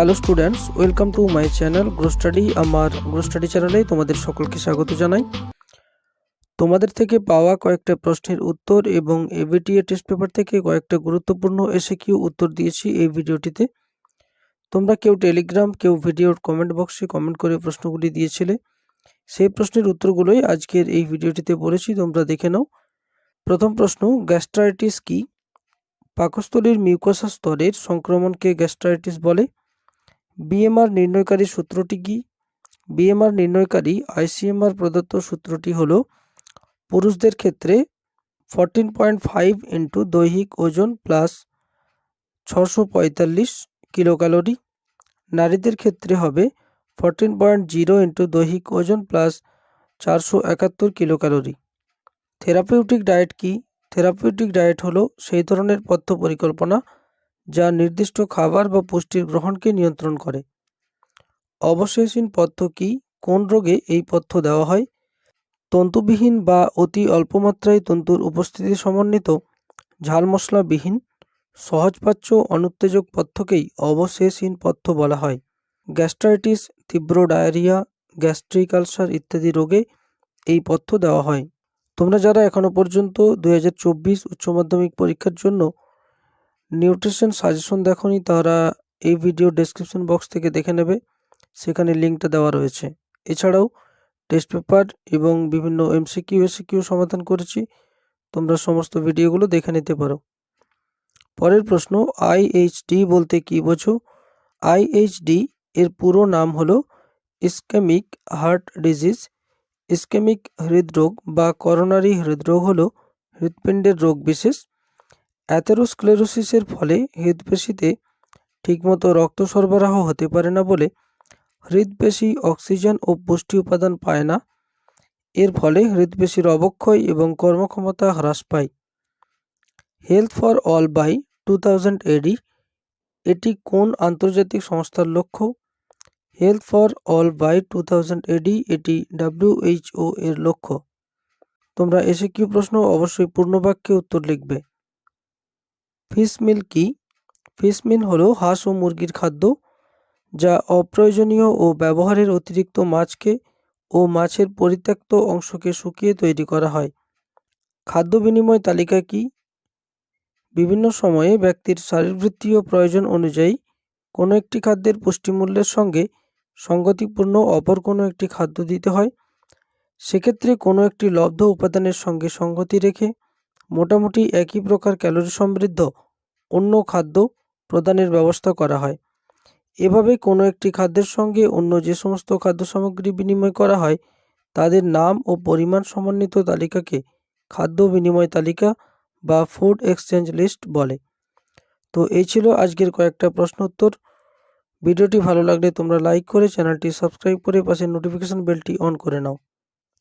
Hello students welcome to my channel grow study আমার grow study চ্যানেলে তোমাদের সকলকে স্বাগত জানাই। তোমাদের থেকে পাওয়া কয়েকটা প্রশ্নের উত্তর এবং এবিটিএ টেস্ট পেপার থেকে কয়েকটা গুরুত্বপূর্ণ এসে কিউ উত্তর দিয়েছি এই ভিডিওটিতে। তোমরা কেউ টেলিগ্রাম কেউ ভিডিওর কমেন্ট বক্সে কমেন্ট করে প্রশ্নগুলি দিয়েছিলে। সেই প্রশ্নের উত্তরগুলোই আজকের এই ভিডিওটিতে বলেছি, তোমরা দেখে নাও। প্রথম প্রশ্ন গ্যাস্ট্রাইটিস কি? পাকস্থলীর মিউকোসা স্তরের সংক্রমণকে গ্যাস্ট্রাইটিস বলে। বিএমআর নির্ণয়কারী সূত্রটি কি? বিএমআর নির্ণয়কারী আইসিএমআর প্রদত্ত সূত্রটি হল, পুরুষদের ক্ষেত্রে ফরটিন পয়েন্ট ফাইভ ইন্টু দৈহিক ওজন প্লাস ছশো পঁয়তাল্লিশ কিলোক্যালোরি। নারীদের ক্ষেত্রে হবে ফরটিন পয়েন্ট জিরো ইন্টু দৈহিক ওজন প্লাস চারশো একাত্তর কিলোক্যালোরি। থেরাপিউটিক ডায়েট কি? থেরাপিউটিক ডায়েট হলো সেই ধরনের পথ্য পরিকল্পনা যা নির্দিষ্ট খাবার বা পুষ্টির গ্রহণকে নিয়ন্ত্রণ করে। অবশেষহীন পথ্য কি? কোন রোগে এই পথ্য দেওয়া হয়? তন্তুবিহীন বা অতি অল্পমাত্রায় তন্তুর উপস্থিতি সমন্বিত ঝাল মশলাবিহীন সহজপাচ্য অনুত্তেজক পথ্যকেই অবশেষহীন পথ্য বলা হয়। গ্যাস্ট্রাইটিস, তীব্র ডায়রিয়া, গ্যাস্ট্রিক আলসার ইত্যাদি রোগে এই পথ্য দেওয়া হয়। তোমরা যারা এখনও পর্যন্ত দুহাজার চব্বিশ উচ্চ মাধ্যমিক পরীক্ষার জন্য নিউট্রিশন সাজেশন দেখনি, তারা এই ভিডিও ডেসক্রিপশন বক্স থেকে দেখে নেবে। সেখানে লিঙ্কটা দেওয়া রয়েছে। এছাড়াও টেস্ট পেপার এবং বিভিন্ন এমসিকিউ এসিকিউ সমাধান করেছি। তোমরা সমস্ত ভিডিওগুলো দেখে নিতে পারো। পরের প্রশ্ন আইএইচডি বলতে কি বোঝো? আইএইচডি এর পুরো নাম হলো ইস্কেমিক হার্ট ডিজিজ ইস্কেমিক হৃদরোগ বা করোনারি হৃদরোগ হলো হৃৎপিণ্ডের রোগ বিশেষ। অ্যাথেরোস্ক্লেরোসিসের ফলে হৃদপেশিতে ঠিকমতো রক্ত সরবরাহ হতে পারে না বলে হৃদপেশি অক্সিজেন ও পুষ্টি উপাদান পায় না। এর ফলে হৃদপেশির অবক্ষয় এবং কর্মক্ষমতা হ্রাস পায়। Health for all by two thousand AD, এটি কোন আন্তর্জাতিক সংস্থার লক্ষ্য? Health for all by two thousand AD, এটি ডাব্লিউএইচও এর লক্ষ্য। তোমরা এসে কি প্রশ্ন অবশ্যই পূর্ণবাক্যে উত্তর লিখবে। ফিশ মিল কি? ফিশ মিল হলো হাঁস ও মুরগির খাদ্য, যা অপ্রয়োজনীয় ও ব্যবহারের অতিরিক্ত মাছকে ও মাছের পরিত্যক্ত অংশকে শুকিয়ে তৈরি করা হয়। খাদ্য বিনিময় তালিকা কি? বিভিন্ন সময়ে ব্যক্তির শারীরবৃত্তীয় প্রয়োজন অনুযায়ী কোনো একটি খাদ্যের পুষ্টিমূল্যের সঙ্গে সঙ্গতিপূর্ণ অপর কোনো একটি খাদ্য দিতে হয়। সেক্ষেত্রে কোনো একটি লব্ধ উপাদানের সঙ্গে সঙ্গতি রেখে মোটামুটি একই প্রকার ক্যালোরি সমৃদ্ধ অন্য খাদ্য প্রদানের ব্যবস্থা করা হয়। এভাবে কোনো একটি খাদ্যের সঙ্গে অন্য যে সমস্ত খাদ্য সামগ্রী বিনিময় করা হয়, তাদের নাম ও পরিমাণ সমন্বিত তালিকাকে খাদ্য বিনিময় তালিকা বা ফুড এক্সচেঞ্জ লিস্ট বলে। তো এই ছিল আজকের কয়েকটা প্রশ্ন উত্তর ভিডিওটি ভালো লাগলে তোমরা লাইক করে চ্যানেলটি সাবস্ক্রাইব করে পাশে নোটিফিকেশান বেলটি অন করে নাও।